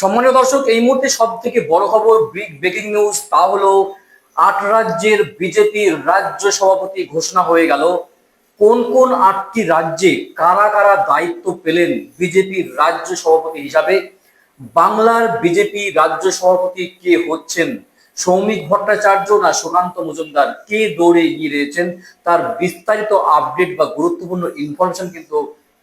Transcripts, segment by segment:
সম্মানীয় দর্শক, এই মুহূর্তে সব থেকে বড় খবর বিগ ব্রেকিং নিউজ তা হলো, আট রাজ্যের বিজেপির রাজ্য সভাপতি ঘোষণা হয়ে গেল। কোন কোন আটটি রাজ্যে কারা কারা দায়িত্ব পেলেন বিজেপির রাজ্য সভাপতি হিসাবে? বাংলার বিজেপি রাজ্য সভাপতি কে হচ্ছেন? সৌমিক ভট্টাচার্য না সুকান্ত মজুমদার? কে দৌড়ে এগিয়ে রয়েছেন? তার বিস্তারিত আপডেট বা গুরুত্বপূর্ণ ইনফরমেশন কিন্তু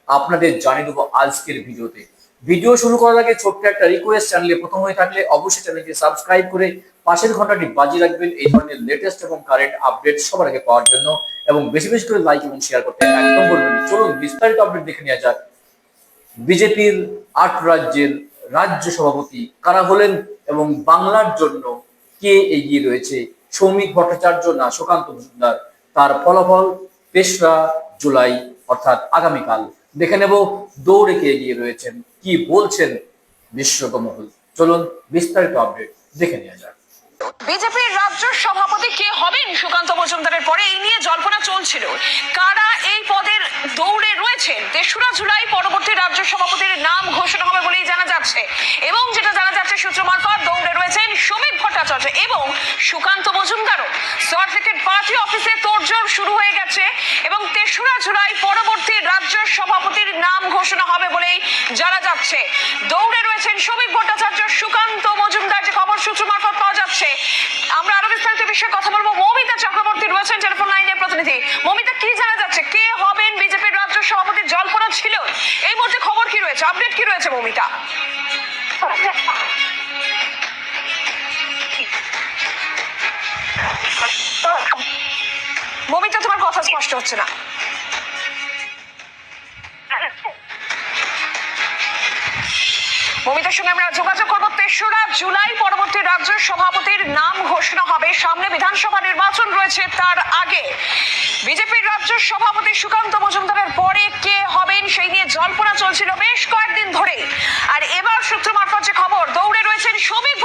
আপনাদের জানিয়ে দেবো আজকের ভিডিওতে। ভিডিও শুরু করার আগে ছোট্ট একটা রিকোয়েস্ট চ্যানেলে প্রথম হয়ে থাকলে অবশ্যই চ্যানেলটি সাবস্ক্রাইব করে পাশের ঘন্টাটি বাজিয়ে রাখবেন। এই ধরনের লেটেস্ট এবং কারেন্ট আপডেট সবার আগে পাওয়ার জন্য এবং বেশি বেশি করে লাইক এবং শেয়ার করতে একদম বলবেন। চলুন বিস্তারিত আপডেট দেখে নেওয়া যাক। বিজেপির আট রাজ্যের রাজ্য সভাপতি কারা হলেন এবং বাংলার জন্য কে এগিয়ে রয়েছে? সৌমিক ভট্টাচার্য না সুকান্ত মজুমদার? তার ফলাফল তেসরা জুলাই, অর্থাৎ আগামীকাল। দেখে নেব দৌড়ে কে এগিয়ে রয়েছেন, কি বলছেন বিশ্বকমহল চলুন বিস্তারিত আপডেট দেখে নেওয়া যাক। বিজেপির রাজ্য সভাপতি কে হবেন সুকান্ত মজুমদারের পরে? এই নিয়ে জল্পনা চলছিল। কারা এই পদের দৌড়ে রয়েছেন? তেসরা জুলাই পরবর্তী রাজ্য সভাপতির নাম ঘোষণা হবে বলেই জানা যাচ্ছে এবং যেটা জানা যাচ্ছে সূত্র দৌড়ে রয়েছেন শ্রমিক ভট্টাচার্য এবং সুকান্ত মজুমদারও। সার্টিফিকেট পার্টি অফিসে তোড়জোড় শুরু হয়ে গেছে এবং তেসরা জুলাই পরবর্তী রাজ্য সভাপতির নাম ঘোষণা হবে বলেই জানা যাচ্ছে। দৌড়ে রয়েছেন শ্রমিক ভট্টাচার্য সুকান্ত মজুমদার, যে খবর সূত্র মারফত পাওয়া যাচ্ছে। আমরা আরও বিস্তারিত বিষয়ে কথা বলব। মৌমিতা চক্রবর্তী রয়েছেন টেলিফোন লাইনের প্রতিনিধি। মৌমিতা, কি জানা যাচ্ছে? কে হবেন বিজেপির রাজ্য সভাপতি? জল্পনা ছিল। এই মুহূর্তে খবর কি রয়েছে? আপডেট কি রয়েছে মৌমিতা? মৌমিতা তোমার কথা স্পষ্ট হচ্ছে না। মমিতার সঙ্গে আমরা যোগাযোগ করব তেসরা জুলাই, পরবর্তী রাজ্য সভাপতির নাম ঘোষণা হবে। সামনে বিধানসভা নির্বাচন রয়েছে তার আগে। বিজেপির রাজ্য সভাপতি সুকান্ত মজুমদারের পরে কে হবেন সেই নিয়ে জল্পনা চলছিল বেশ কয়েকদিন ধরে আর এবার সূত্র মারফত যে খবর দৌড়ে রয়েছেন শ্রমিক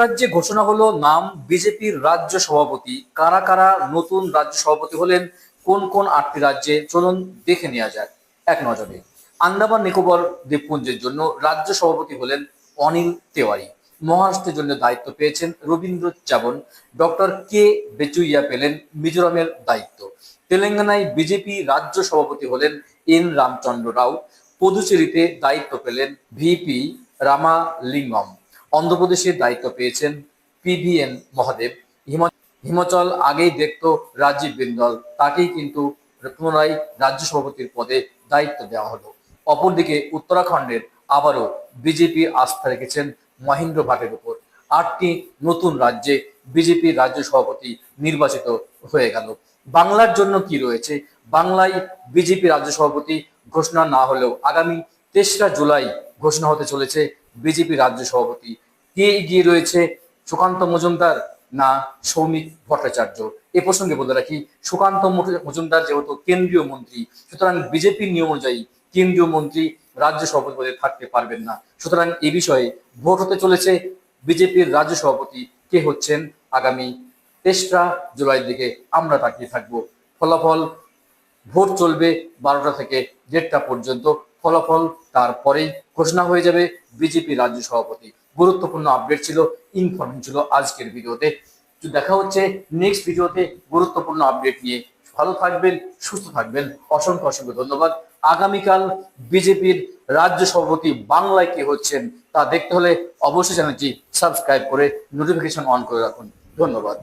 রাজ্যে ঘোষণা হলো নাম বিজেপির রাজ্য সভাপতি। কারা কারা নতুন রাজ্য সভাপতি হলেন, কোন কোন আটটি রাজ্যে, চলুন দেখে নেওয়া যাক। এক নজরে। আন্দামান নিকোবর দ্বীপপুঞ্জের জন্য রাজ্য সভাপতি হলেন অনিল তেওয়ারি। মহারাষ্ট্রের জন্য দায়িত্ব পেয়েছেন রবীন্দ্র চাবন। ডক্টর কে বেচুইয়া পেলেন মিজোরামের দায়িত্ব। তেলেঙ্গানায় বিজেপি রাজ্য সভাপতি হলেন এন রামচন্দ্র রাও। পদুচেরিতে দায়িত্ব পেলেন ভিপি রামালিঙ্গম। অন্ধ্রপ্রদেশের দায়িত্ব পেয়েছেন পিভিএন মহাদেব। হিমাচল আগেই দেখত রাজীব বিন্দল তাকেই কিন্তু পুনরায় রাজ্য সভাপতির পদে দায়িত্ব দেওয়া হলো। অপরদিকে উত্তরাখণ্ডের আবারও বিজেপি আস্থা রেখেছেন মহেন্দ্র ভাটের উপর আটটি নতুন রাজ্যে বিজেপির রাজ্য সভাপতি নির্বাচিত হয়ে গেল। বাংলার জন্য কি রয়েছে? বাংলায় বিজেপি রাজ্য সভাপতি ঘোষণা না হলেও আগামী তেসরা জুলাই ঘোষণা হতে চলেছে বিজেপি রাজ্য সভাপতি কে এগিয়ে রয়েছে? সুকান্ত মজুমদার না সৌমিক ভট্টাচার্য? এ প্রসঙ্গে বলে রাখি, সুকান্ত মজু- মজুমদার যেহেতু কেন্দ্রীয় মন্ত্রী, সুতরাং বিজেপির নিয়ম অনুযায়ী কেন্দ্রীয় মন্ত্রী রাজ্য সভাপতি পদে থাকতে পারবেন না। সুতরাং এ বিষয়ে ভোট হতে চলেছে। বিজেপির রাজ্য সভাপতি কে হচ্ছেন? আগামী তেসরা জুলাই দিকে আমরা তাকিয়ে থাকব। ফলাফল ভোট চলবে বারোটা থেকে দেড়টা পর্যন্ত। ফলাফল তারপরেই ঘোষণা হয়ে যাবে বিজেপি রাজ্য সভাপতি। গুরুত্বপূর্ণ আপডেট ছিল ইনফরমেশন ছিল আজকের ভিডিওতে। দেখা হচ্ছে নেক্সট ভিডিওতে। গুরুত্বপূর্ণ আপডেট নিয়ে ভালো থাকবেন, সুস্থ থাকবেন। অসংখ্য অসংখ্য ধন্যবাদ। আগামীকাল বিজেপির রাজ্য সভাপতি বাংলায় কে হচ্ছেন তা দেখতে হলে অবশ্যই চ্যানেলটি সাবস্ক্রাইব করে নোটিফিকেশন অন করে রাখুন। ধন্যবাদ।